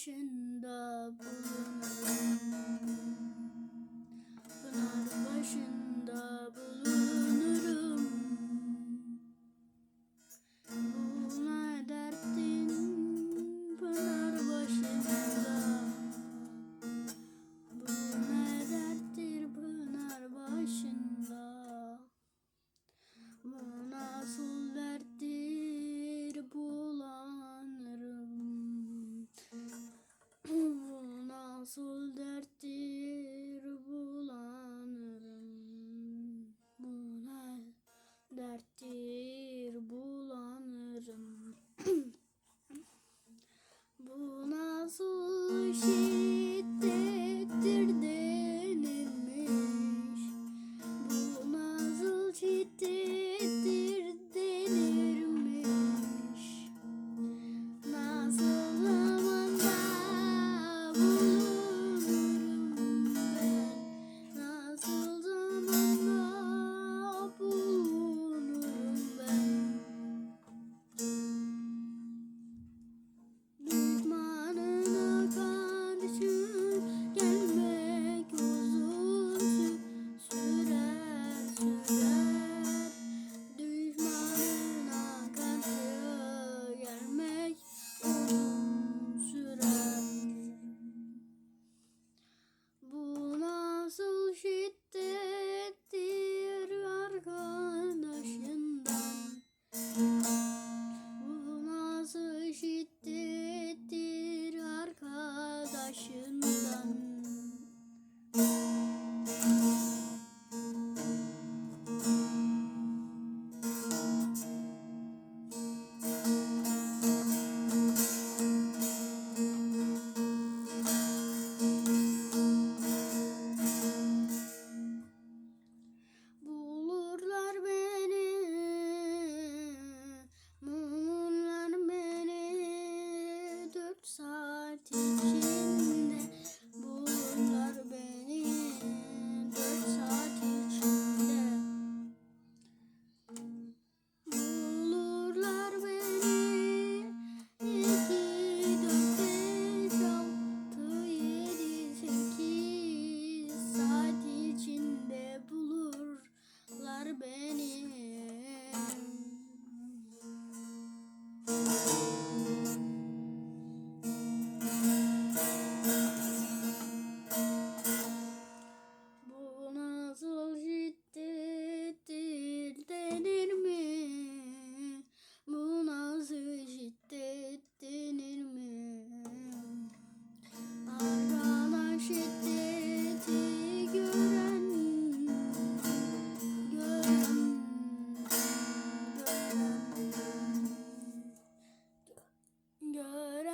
başında bulun. Nasıl derttir bulanırım? Bu ne derttir bulanırım. Bu nasıl şiddettir here.